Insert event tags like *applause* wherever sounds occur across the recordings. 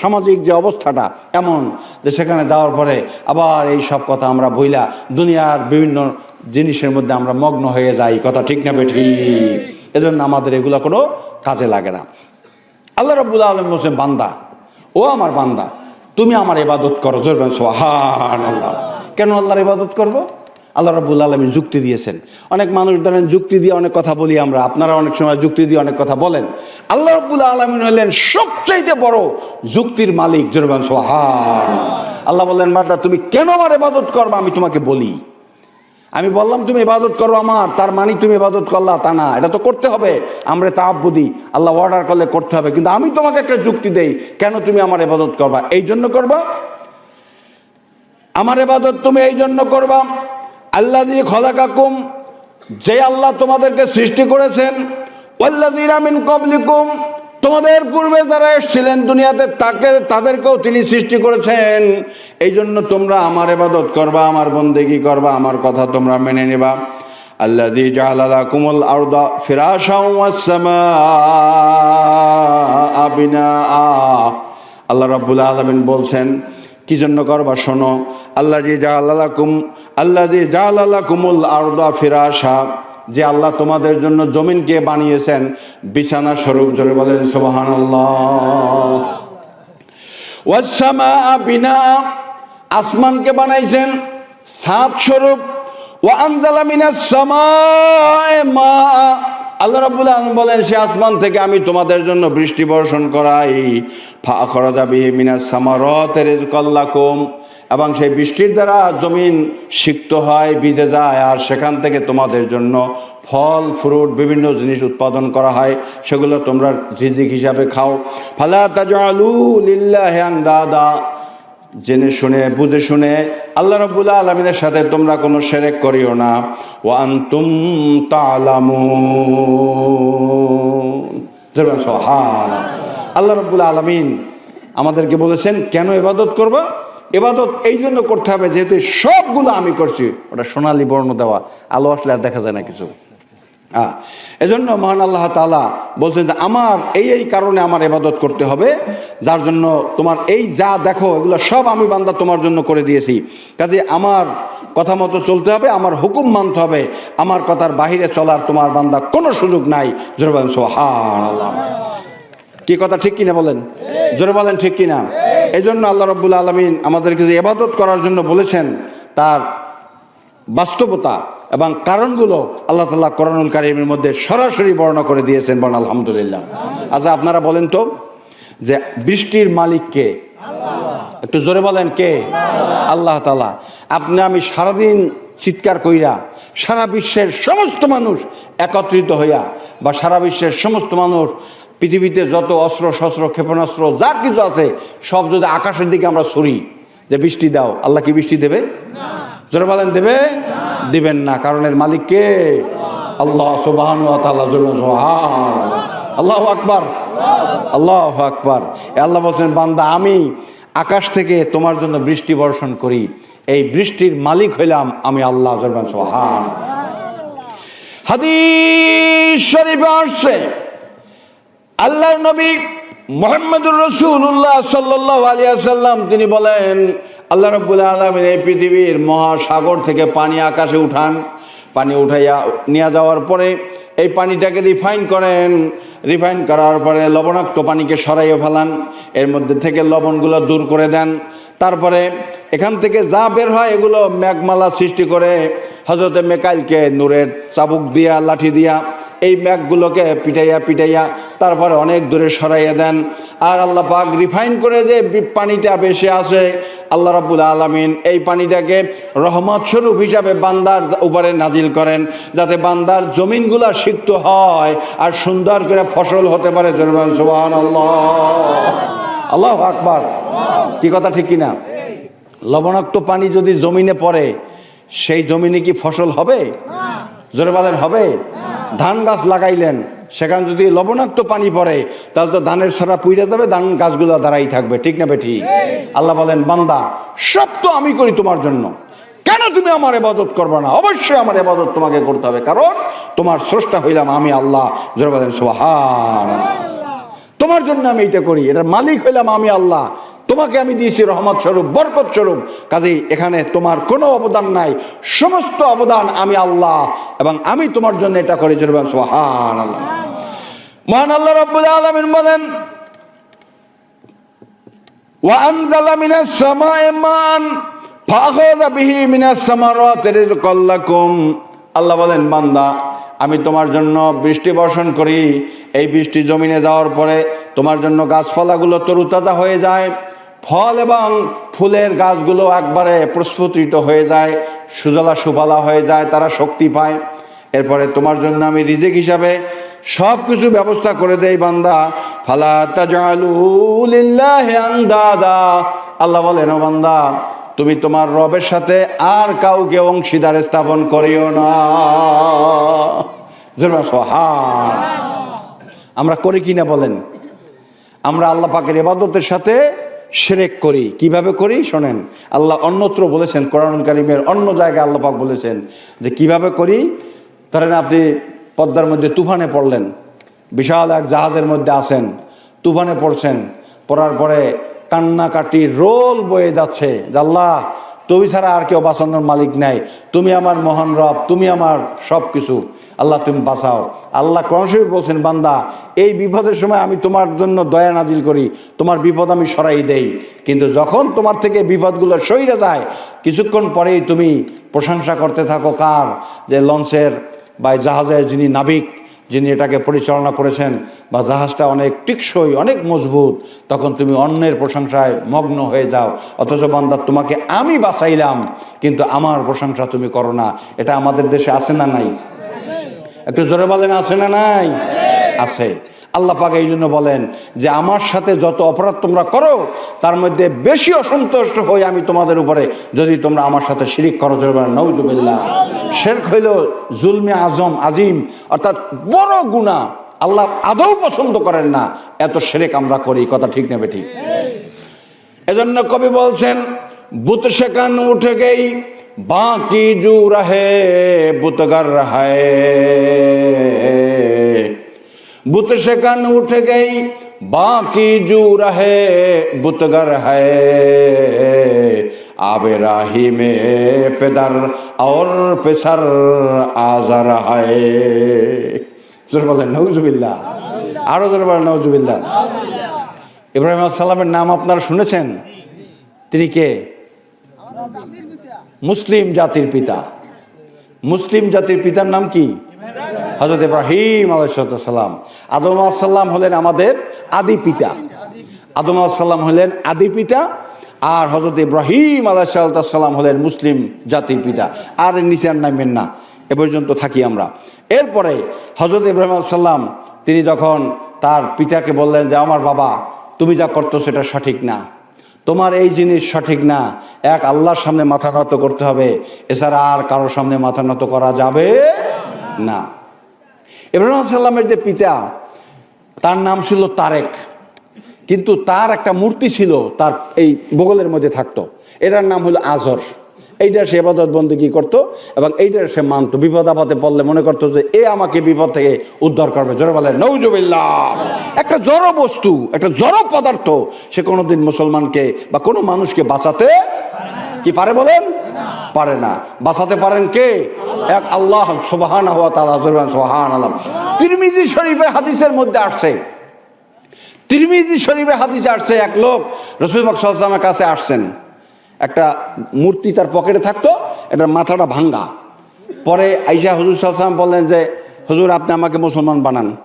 সামাজিক যে অবস্থাটা এমন যে সেখানে যাওয়ার পরে আবার এই সব কথা আমরা বইলা দুনিয়ার বিভিন্ন জিনিসের মধ্যে আমরা মগ্ন হয়ে যাই, কথা ঠিক না বেঠি এজন্য আমাদের এগুলো কোনো কাজে লাগে না। আল্লাহ রব্বুল আলম বলছেন, বান্দা, ও আমার বান্দা, তুমি আমার ইবাদত করো। জোরবেন সোহান আল্লাহ কেন আল্লাহর ইবাদত করব? আল্লাহ রব্বুল আলমী যুক্তি দিয়েছেন। অনেক মানুষ ধরেন, যুক্তি দিয়ে অনেক কথা বলি আমরা, আপনারা অনেক সময় যুক্তি দিয়ে অনেক কথা বলেন। আল্লাহ রব্বুল আলমিন হলেন সবচাইতে বড় যুক্তির মালিক জোরবেন সোহান আল্লাহ বললেন বান্দা তুমি কেন আমার ইবাদত করবা? আমি তোমাকে বলি। আমি বললাম, তুমি ইবাদত করো আমার, তার মানে তুমি ইবাদত করলা, তা না, এটা তো করতে হবে। আমরা তাহাবুদি আল্লাহ অর্ডার করলে করতে হবে। কিন্তু আমি তোমাকে একটা যুক্তি দেই, কেন তুমি আমার ইবাদত করবা? এই জন্য করবা? আমার ইবাদত তুমি এই জন্য করবা? আল্লাহ দিয়ে খলাকাকুম, যে আল্লাহ তোমাদেরকে সৃষ্টি করেছেন, ওয়াল্লাযীনা মিন ক্বাবলিকুম, তোমাদের পূর্বে যারা এসছিলেন দুনিয়াতে, তাকে, তাদেরকেও তিনি সৃষ্টি করেছেন। এই জন্য তোমরা আমার ইবাদত করবা, আমার বন্দেগি করবা, আমার কথা তোমরা মেনে নেবা। আল্লাযী জাআলা লাকুমুল আরদা ফিরাশাও ওয়াস সামাআ আল্লাহ রাব্বুল আলামিন বলছেন কি জন্য করবা শোনো? আল্লাহ যে জাহালাকুম আল্লাহ যে জাহালাকুমুল আরদা ফিরাশা, যে আল্লাহ তোমাদের জন্য জমিনকে বানিয়েছেন, বিছানা স্বরূপ জোরে বলেন ওয়াসামা বিনা আসমানকে বানাইছেন সাত স্বরূপ। মিনাস সামায়ে মা আল্লাহ রাব্বুল আলামিন বলেন, সে আসমান থেকে আমি তোমাদের জন্য বৃষ্টি বর্ষণ করাই। খরজা বিহি মিনাস সামারাতি এবং সেই বৃষ্টির দ্বারা জমিন সিক্ত হয়, ভিজে যায়, আর সেখান থেকে তোমাদের জন্য ফল, ফ্রুট, বিভিন্ন জিনিস উৎপাদন করা হয়। সেগুলো তোমরা রিজিক হিসাবে খাও। ফালা তাজআলু লিল্লাহি আনদাদা। জেনে শুনে, বুঝে শুনে আল্লাহ রব্বুল আলমিনের সাথে তোমরা কোনো সেরেক করিও না। ও আন্তুম তালামুন আল্লাহ রব্বুল আলমিন আমাদেরকে বলেছেন, কেন এবাদত করবা? এবাদত এই জন্য করতে হবে, যেহেতু সবগুলো আমি করছি। ওটা সোনালি বর্ণ দেওয়া, আলো আসলে আর দেখা যায় না কিছু। হ্যাঁ। এজন্য মহান আল্লাহ তালা বলছেন যে, আমার এই এই কারণে আমার এবাদত করতে হবে, যার জন্য তোমার এই যা দেখো, এগুলো সব আমি বান্দা তোমার জন্য করে দিয়েছি। কাজে আমার কথা মতো চলতে হবে, আমার হুকুম মানতে হবে, আমার কথার বাহিরে চলার তোমার বান্দা কোনো সুযোগ নাই। জোরে আল্লাহ কি কথা, ঠিক কিনা বলেন? জোরে বলেন, ঠিক কিনা? এই জন্য আল্লাহ রব্বুল আলমিন আমাদেরকে যে এবাদত করার জন্য বলেছেন, তার বাস্তবতা এবং কারণগুলো আল্লাহ তাল্লাহ করণুল কারিমের মধ্যে সরাসরি বর্ণনা করে দিয়েছেন বর্ণ আলহামদুলিল্লাহ। আচ্ছা আপনারা বলেন তো যে বৃষ্টির মালিক কে একটু জোরে বলেন কে? আল্লাহ তালা আপনি, আমি সারাদিন চিৎকার কইরা সারা বিশ্বের সমস্ত মানুষ একত্রিত হইয়া বা সারা বিশ্বের সমস্ত মানুষ পৃথিবীতে যত অস্ত্র, শস্ত্র, ক্ষেপণাস্ত্র, যা কিছু আছে, সব যদি আকাশের দিকে আমরা সরি যে বৃষ্টি দাও, আল্লাহ কি বৃষ্টি দেবে? জোরে বলেন, দেবে? দিবেন না, কারণ এর মালিক কে? আল্লাহ সুবাহান। আল্লাহ আকবার। আল্লাহ আকবার। আল্লাহ বলছেন, বান্দা, আমি আকাশ থেকে তোমার জন্য বৃষ্টি বর্ষণ করি। এই বৃষ্টির মালিক হইলাম আমি আল্লাহ জরবান সোহান হাদিস শরীফে আসছে, আল্লাহর নবী মোহাম্মদুর রসুল্লাহ সাল্লাহ আলিয়াল্লাম তিনি বলেন আল্লাহ রব্বুল আলমিন এই পৃথিবীর মহাসাগর থেকে পানি আকাশে উঠান। পানি উঠাইয়া নিয়ে যাওয়ার পরে এই পানিটাকে রিফাইন করেন। রিফাইন করার পরে লবণাক্ত পানিকে সরাইয়ে ফেলান। এর মধ্যে থেকে লবণগুলো দূর করে দেন। তারপরে এখান থেকে যা বের হয় এগুলো মেঘমালা সৃষ্টি করে হজরতে মেকাইলকে নূরের চাবুক দিয়া, লাঠি দিয়া এই ম্যাগগুলোকে পিটাইয়া পিটাইয়া তারপরে অনেক দূরে সরাইয়া দেন। আর আল্লাহ পাক রিফাইন করে যে পানিটা বেশি আছে, আল্লাহ রাবুল আলমিন এই পানিটাকে রহমত স্বরূপ হিসাবে বান্দার উপরে নাজিল করেন, যাতে বান্দার জমিনগুলা সিক্ত হয় আর সুন্দর করে ফসল হতে পারে জরমান সুবাহ আল্লাহ আল্লাহ আকবার। কি কথা ঠিক কিনা? লবণাক্ত পানি যদি জমিনে পড়ে, সেই জমিনে কি ফসল হবে? জোরে বাজার হবে? ধান গাছ লাগাইলেন, সেখানে যদি লবণাক্ত পানি পড়ে, তাহলে তো ধানের সারা পুইরে যাবে, ধান গাছগুলো দাঁড়াই থাকবে, ঠিক না বেঠি? আল্লাহ বলেন, বান্দা, সব তো আমি করি তোমার জন্য। কেন তুমি আমার এবাদত করবে না? অবশ্যই আমার এবাদত তোমাকে করতে হবে, কারণ তোমার স্রষ্টা হইলাম আমি আল্লাহ। জোরে বলেন সোহান তোমার জন্য আমি এটা করি এটার মালিক হইলাম আমি আল্লাহ তোমাকে আমি দিয়েছি রহমত স্বরূপ বরকত স্বরূপ কাজেই এখানে তোমার কোনো অবদান নাই সমস্ত অবদান আমি আল্লাহ এবং আমি তোমার জন্য এটা করি সোহান আল্লাহ মহান আল্লাহ রব্বুল আলমিন বলেন وأنزل من السماء ماء فأخذ به من الثمرات رزقا لكم আল্লাহ বলেন বান্দা আমি তোমার জন্য বৃষ্টি বর্ষণ করি এই বৃষ্টি জমিনে যাওয়ার পরে তোমার জন্য গাছপালাগুলো তরুতাজা হয়ে যায়, ফল এবং ফুলের গাছগুলো একবারে প্রস্ফুটিত হয়ে যায়, সুজলা সুফলা হয়ে যায়, তারা শক্তি পায়। এরপরে তোমার জন্য আমি রিজেক হিসাবে সব কিছু ব্যবস্থা করে দেই বান্দা। ফালা আন্দাদা। আল্লাহ বলেন বান্দা, তুমি তোমার রবের সাথে আর কাউকে অংশীদার স্থাপন করিও না। আমরা করি কিনা বলেন? আমরা আল্লাহ পাকের ইবাদতের সাথে সেরেক করি। কীভাবে করি? শোনেন, আল্লাহ অন্যত্র বলেছেন কোরআন কারিমের অন্য জায়গায় আল্লাহ পাক বলেছেন যে কীভাবে করি? ধরেন আপনি পদ্মার মধ্যে তুফানে পড়লেন, বিশাল এক জাহাজের মধ্যে আসেন তুফানে পড়ছেন, পড়ার পরে কান্নাকাটি রোল বয়ে যাচ্ছে যে আল্লাহ তুমি ছাড়া আর কেউ বাঁচানোর মালিক নাই। তুমি আমার মহান রব, তুমি আমার সব কিছু আল্লাহ, তুমি বাঁচাও। আল্লাহ কোরআন বলছেন, বান্দা, এই বিপদের সময় আমি তোমার জন্য দয়া নাজিল করি, তোমার বিপদ আমি সরাই দেই। কিন্তু যখন তোমার থেকে বিপদগুলো সইরে যায়, কিছুক্ষণ পরেই তুমি প্রশংসা করতে থাকো কার? যে লঞ্চের বা জাহাজের যিনি নাবিক যিনি এটাকে পরিচালনা করেছেন বা জাহাজটা অনেক টিকসই, অনেক মজবুত, তখন তুমি অন্যের প্রশংসায় মগ্ন হয়ে যাও। অথচ বান্দা, তোমাকে আমি বাঁচাইলাম, কিন্তু আমার প্রশংসা তুমি করো না। এটা আমাদের দেশে আছে না নাই? একটু জোরে বলেন, আছে না নাই? আছে। আল্লাহ পাক এই জন্য বলেন যে আমার সাথে যত অপরাধ তোমরা করো, তার মধ্যে বেশি অসন্তুষ্ট হই আমি তোমাদের উপরে যদি তোমরা আমার সাথে শিরিক করো, জোরে বলেন নৌজুবিল্লাহ শেরক হইল জুলমে আজম, আজিম, অর্থাৎ বড় গুণা আল্লাহ আদৌ পছন্দ করেন না, এত শেরেক আমরা করি, কথা ঠিক নেবে ঠিক এজন্য কবি বলছেন, বুত সেকান উঠে গেই বাকি জু রহে বুতগর রহে। বুত शकन উঠে গেই বাকি जू रहे बुतगर है। आबे राही में पिदर और पिसर आजर है। নৌজুবিল্লা আরও জোরবার নৌজুবিল্লা ইব্রাহিম সালামের নাম আপনারা শুনেছেন? তিনি কে? মুসলিম জাতির পিতা। মুসলিম জাতির পিতার নাম কি? হজরত ইব্রাহিম আলাইসাল্লাম আদম আসাল্লাম হলেন আমাদের আদি পিতা। আদম আসাল্লাম হলেন আদি পিতা আর হজরত ইব্রাহিম আলাইসাল্লাম হলেন মুসলিম জাতির পিতা। আর এর নিচে আর নামবেন না, এ পর্যন্ত থাকি আমরা। এরপরে হজরত ইব্রাহিম সাল্লাম তিনি যখন তার পিতাকে বললেন যে, আমার বাবা, তুমি যা করতো সেটা সঠিক না। তোমার এই জিনিস সঠিক না। এক, আল্লাহর সামনে মাথা নত করতে হবে। এছাড়া আর কারোর সামনে মাথা নত করা যাবে না। ইব্রাহিম সাল্লামের যে পিতা, তার নাম ছিল তারেক। কিন্তু তার একটা মূর্তি ছিল, তার এই বগলের মধ্যে থাকতো। এটার নাম হলো আজর। এইটার সে এবাদত বন্দিগি করতো? এবং এইটার সে মানতো। বিপদ আপদে পড়লে মনে করতো যে, এ আমাকে বিপদ থেকে উদ্ধার করবে। জোরে বলে নৌজুবিল্লাহ একটা জড় বস্তু, একটা জড় পদার্থ, সে কোনোদিন মুসলমানকে বা কোনো মানুষকে বাঁচাতে কি পারে বলেন? পারে না। বাঁচাতে পারেন কে? এক আল্লাহ সোবাহান হওয়া তালা সোহান আলম তিরমিজি শরীফের হাদিসের মধ্যে আসছে। তিরমিজি শরীফে হাদিসে আসছে, এক লোক রসুল বাকসামের কাছে আসছেন। একটা মূর্তি তার পকেটে থাকতো, এটার মাথাটা ভাঙ্গা। পরে আইসা হুজুর সাল্লাম বললেন যে, হজুর, আপনি আমাকে মুসলমান বানান।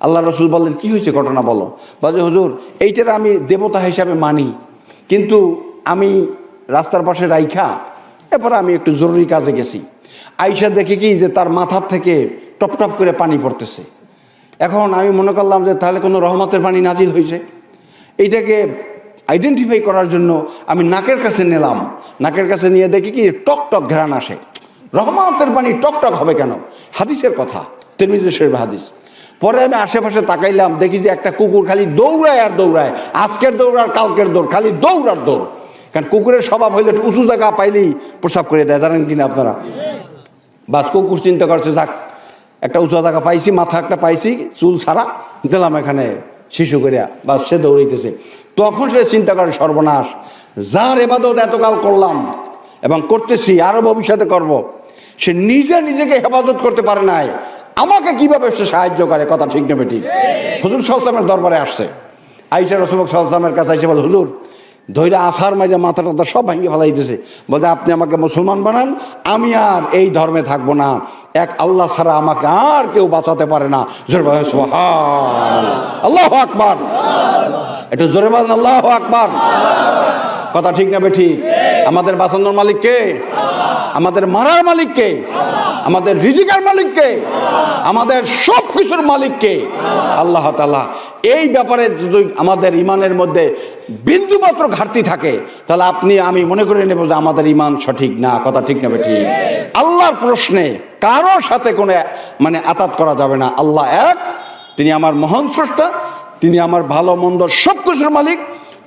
আল্লাহ রসুল বললেন, কি হয়েছে ঘটনা বলো? বলে হজুর, এইটার আমি দেবতা হিসাবে মানি। কিন্তু আমি রাস্তার পাশে রাইখা এরপরে আমি একটু জরুরি কাজে গেছি। আইসা দেখি কি যে তার মাথার থেকে টপ টপ করে পানি পড়তেছে। এখন আমি মনে করলাম যে তাহলে কোনো রহমতের পানি নাজিল হয়েছে। এইটাকে আইডেন্টিফাই করার জন্য আমি নাকের কাছে নিলাম। নাকের কাছে নিয়ে দেখি কি টক টক ঘ্রাণ আসে। রহমতের পানি টক টক হবে কেন? হাদিসের কথা। শরীফ হাদিস। পরে আমি আশেপাশে তাকাইলাম, দেখি যে একটা কুকুর খালি দৌড়ায় আর দৌড়ায়। আজকের দৌড় আর কালকের দৌড়, খালি দৌড় আর দৌড়। কারণ কুকুরের স্বভাব হইলে উঁচু জায়গা পাইলেই প্রসাব করে দেয়, জানেন কিনা আপনারা? বাস কুকুর চিন্তা করছে, যাক, একটা উঁচু জায়গা পাইছি, মাথা একটা পাইছি, চুল ছাড়া দিলাম এখানে শিশু করিয়া বা সে দৌড়াইতেছে। তখন সে চিন্তা করে, সর্বনাশ, যার এবাদত এতকাল করলাম এবং করতেছি, আরও ভবিষ্যতে করব। সে নিজে নিজেকে হেফাজত করতে পারে নাই, আমাকে কীভাবে সে সাহায্য করে? কথা ঠিক নেবে ঠিক হুজুর সালসামের দরবারে আসছে। আইসা রসুলক সালসামের কাছে আইসে বলে, হুজুর ধৈর্য আসার মাঝে মাথা টাথা সব ভাঙিয়ে ফেলাইতেছে। বলতে আপনি আমাকে মুসলমান বানান আমি আর এই ধর্মে থাকব না। এক আল্লাহ ছাড়া আমাকে আর কেউ বাঁচাতে পারে না। জোরে। আল্লাহ আকবার। একটু জোরে বলেন আল্লাহ আকবার। কথা ঠিক না বে ঠিক? আমাদের বাঁচানোর মালিক কে? আমাদের মারার মালিক কে? আমাদের রিজিকার মালিক কে? আমাদের সব কিছুর মালিক কে? আল্লাহ তালা এই ব্যাপারে যদি আমাদের ইমানের মধ্যে বিন্দুমাত্র ঘাটতি থাকে, তাহলে আপনি, আমি মনে করে নেব যে আমাদের ইমান সঠিক না, কথা ঠিক না ঠিক। আল্লাহর প্রশ্নে কারোর সাথে কোনো মানে আতাত করা যাবে না। আল্লাহ এক, তিনি আমার মহান স্রষ্টা, তিনি আমার ভালো মন্দ সব কিছুর মালিক।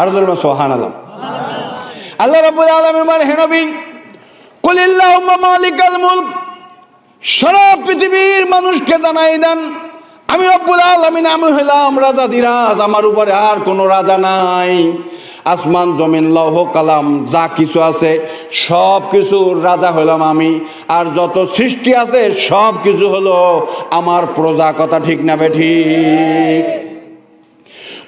আর জরমান সুবহানাল্লাহ আল্লাহ রাব্বুল আলামিন মানে হে নবী কুল আল্লাহুম্মা মালিকাল মুলক, সারা পৃথিবীর মানুষকে জানাই দেন, আমি রব্বুল আলামিন, আমি হইলাম রাজা দিরাজ আমার উপরে আর কোনো রাজা নাই। আসমান, জমিন, লৌহ, কালাম, যা কিছু আছে সব কিছুর রাজা হইলাম আমি, আর যত সৃষ্টি আছে সব কিছু হলো আমার প্রজা কথা ঠিক না বে ঠিক?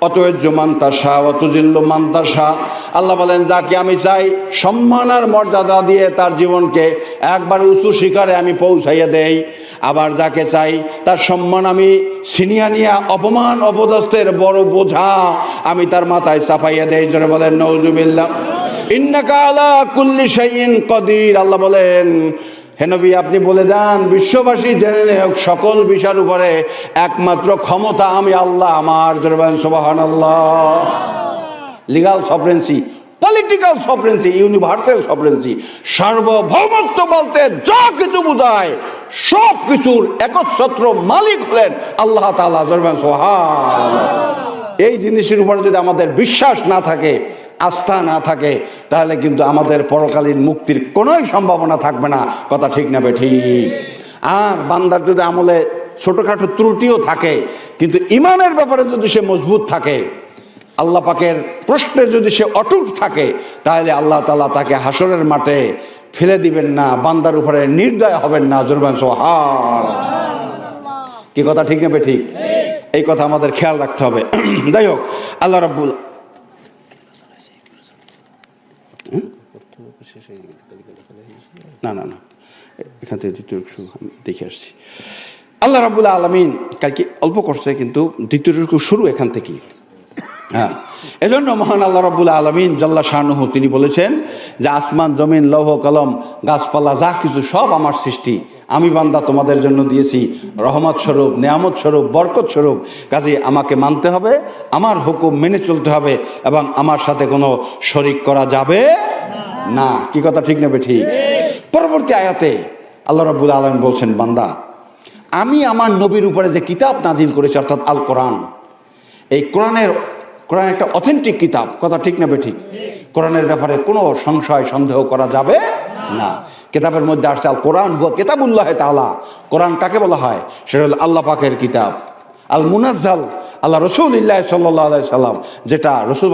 অতহিজ্জু মান তাশা অতুজিল্লু মান তাশা আল্লাহ বলেন, যাকে আমি চাই, সম্মান আর মর্যাদা দিয়ে তার জীবনকে একবার উঁচু শিকারে আমি পৌঁছাইয়া দেই। আবার যাকে চাই, তার সম্মান আমি ছিনিয়া নিয়া অপমান, অপদস্থের বড় বোঝা আমি তার মাথায় চাপাইয়া দেই। জোরে বলেন নৌজুবিল্লাহ ইন্নাকা আলা কুল্লি শাইইন কদির। আল্লাহ বলেন হেনবি আপনি বলে দেন, বিশ্ববাসী জেনে নেওক সকল বিষয়ের উপরে একমাত্র ক্ষমতা আমি আল্লাহ, আমার জোরে বলেন আল্লাহ লিগাল সফরেন্সি পলিটিক্যাল সফরেন্সি ইউনিভার্সাল সফরেন্সি সার্বভৌমত্ব বলতে যা কিছু বোঝায় সব কিছুর একচ্ছত্র মালিক হলেন আল্লাহ তাআলা জরবেন সোহান এই জিনিসের উপরে যদি আমাদের বিশ্বাস না থাকে, আস্থা না থাকে, তাহলে কিন্তু আমাদের পরকালীন মুক্তির কোনোই সম্ভাবনা থাকবে না। কথা ঠিক না বে ঠিক? আর বান্দার যদি আমলে ছোটোখাটো ত্রুটিও থাকে, কিন্তু ইমানের ব্যাপারে যদি সে মজবুত থাকে, আল্লাহ পাকের প্রশ্নে যদি সে অটুট থাকে, তাহলে আল্লাহ তালা তাকে হাসরের মাঠে ফেলে দিবেন না, বান্দার উপরে নির্দয় হবেন না জুরবান সোহার কি কথা ঠিক নেবে ঠিক? এই কথা আমাদের খেয়াল রাখতে হবে। *clears throat* যাই হোক, আল্লাহ রাব্বুল? না না না। এখান থেকে দ্বিতীয় রুকু দেখে আসছি। আল্লাহ রাবুল্লাহ আলমিন কালকে অল্প করছে, কিন্তু দ্বিতীয় রুকু শুরু এখান থেকেই। হ্যাঁ। এজন্য মহান আল্লাহ রাবুল আলমিন জাল্লা শাহনুহু তিনি বলেছেন যে আসমান, জমিন, লৌহ, কলম, গাছপালা, যা কিছু সব আমার সৃষ্টি। আমি বান্দা তোমাদের জন্য দিয়েছি। রহমত স্বরূপ, নেয়ামত স্বরূপ, বরকত স্বরূপ। কাজে আমাকে মানতে হবে, আমার হুকুম মেনে চলতে হবে এবং আমার সাথে কোনো শরিক করা যাবে না। কি কথা, ঠিক নেবে ঠিক? পরবর্তী আয়াতে আল্লাহ রাবুল আলম বলছেন, বান্দা, আমি আমার নবীর উপরে যে কিতাব নাজিল করেছি, অর্থাৎ আল কোরআন, এই কোরআনের কোরআন একটা অথেন্টিক কিতাব। কথা ঠিক না ঠিক কোরআনের ব্যাপারে কোনো সংশয়, সন্দেহ করা যাবে না। কিতাবের মধ্যে আসছে আল কোরআন, হুয়া কেতাবুল্লাহ তালা কোরআন কাকে বলা হয়? সেটা হলো আল্লাহ পাকের কিতাব। আল মুনাজ্জাল আল্লাহ রসুল ইল্লাহ সাল্লাহ সাল্লাম, যেটা রসুল